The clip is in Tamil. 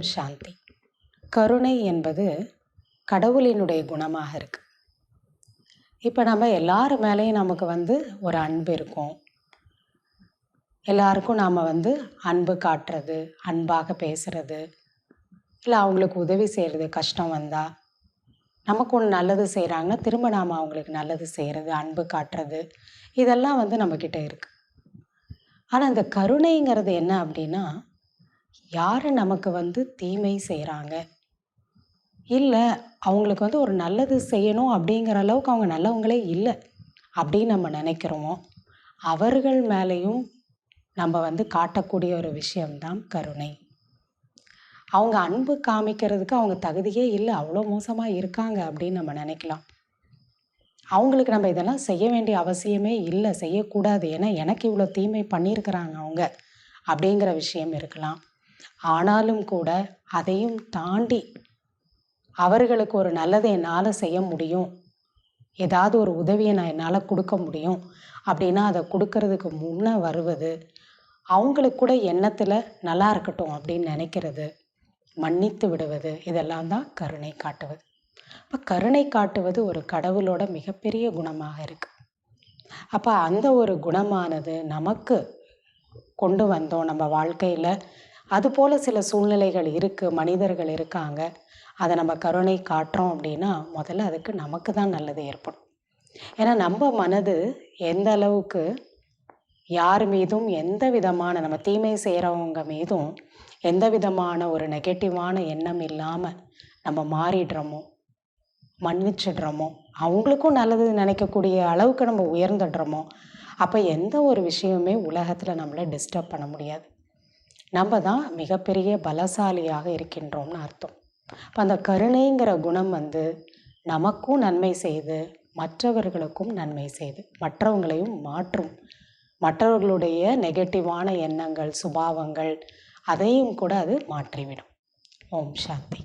ஓம் சாந்தி. கருணை என்பது கடவுளினுடைய குணமாக இருக்கு. இப்போ நம்ம எல்லார் மேலேயும் நமக்கு வந்து ஒரு அன்பு இருக்கும். எல்லாருக்கும் நாம் வந்து அன்பு காட்டுறது அன்பாக பேசுறது இல்லை அவங்களுக்கு உதவி செய்கிறது கஷ்டம் வந்தால் நமக்கு ஒன்று நல்லது செய்கிறாங்கன்னா திரும்ப நாம் அவங்களுக்கு நல்லது செய்கிறது அன்பு காட்டுறது இதெல்லாம் வந்து நம்மக்கிட்ட இருக்குது ஆனால் இந்த கருணைங்கிறது என்ன அப்படின்னா யார் நமக்கு வந்து தீமை செய்கிறாங்க இல்லை அவங்களுக்கு வந்து ஒரு நல்லது செய்யணும் அப்படிங்கிற அளவுக்கு அவங்க நல்லவங்களே இல்லை அப்படின்னு நம்ம நினைக்கிறோமோ அவர்கள் மேலேயும் நம்ம வந்து காட்டக்கூடிய ஒரு விஷயம்தான் கருணை. அவங்க அன்பு காமிக்கிறதுக்கு அவங்க தகுதியே இல்லை அவ்வளோ மோசமாக இருக்காங்க அப்படின்னு நம்ம நினைக்கலாம். அவங்களுக்கு நம்ம இதெல்லாம் செய்ய வேண்டிய அவசியமே இல்லை செய்யக்கூடாது. ஏன்னா எனக்கு இவ்வளோ தீமை பண்ணியிருக்கிறாங்க அவங்க அப்படிங்கிற விஷயம் இருக்கலாம். ஆனாலும் கூட அதையும் தாண்டி அவர்களுக்கு ஒரு நல்லதை என்னால் செய்ய முடியும். ஏதாவது ஒரு உதவியை நான் என்னால் கொடுக்க முடியும் அப்படின்னா அதை கொடுக்கறதுக்கு முன்னே வருவது அவங்களுக்கு கூட எண்ணத்தில் நல்லா இருக்கட்டும் அப்படின்னு நினைக்கிறது. மன்னித்து விடுவது இதெல்லாம் தான் கருணை காட்டுவது. இப்போ கருணை காட்டுவது ஒரு கடவுளோட மிகப்பெரிய குணமாக இருக்குது அப்போ அந்த ஒரு குணமானது நமக்கு கொண்டு வந்தோம் நம்ம வாழ்க்கையில் அதுபோல் சில சூழ்நிலைகள் இருக்குது மனிதர்கள் இருக்காங்க. அதை நம்ம கருணை காட்டுறோம் அப்படின்னா முதல்ல அதுக்கு நமக்கு தான் நல்லது ஏற்படும். ஏன்னா நம்ம மனது எந்த அளவுக்கு யார் மீதும் எந்த விதமான நம்ம தீமை செய்கிறவங்க மீதும் எந்த விதமான ஒரு நெகட்டிவான எண்ணம் இல்லாமல் நம்ம மாறிடுறோமோ மன்னிச்சிடுறோமோ அவங்களுக்கும் நல்லது நினைக்கக்கூடிய அளவுக்கு நம்ம உயர்ந்துடுறோமோ அப்போ எந்த ஒரு விஷயமுமே உலகத்தில் நம்மளை டிஸ்டர்ப் பண்ண முடியாது. நம்ம தான் மிகப்பெரிய பலசாலியாக இருக்கின்றோம்னு அர்த்தம். இப்போ அந்த கருணைங்கிற குணம் வந்து நமக்கும் நன்மை செய்து மற்றவர்களுக்கும் நன்மை செய்து மற்றவங்களையும் மாற்றும். மற்றவர்களுடைய நெகட்டிவான எண்ணங்கள் சுபாவங்கள் அதையும் கூட அது மாற்றிவிடும். ஓம் சாந்தி.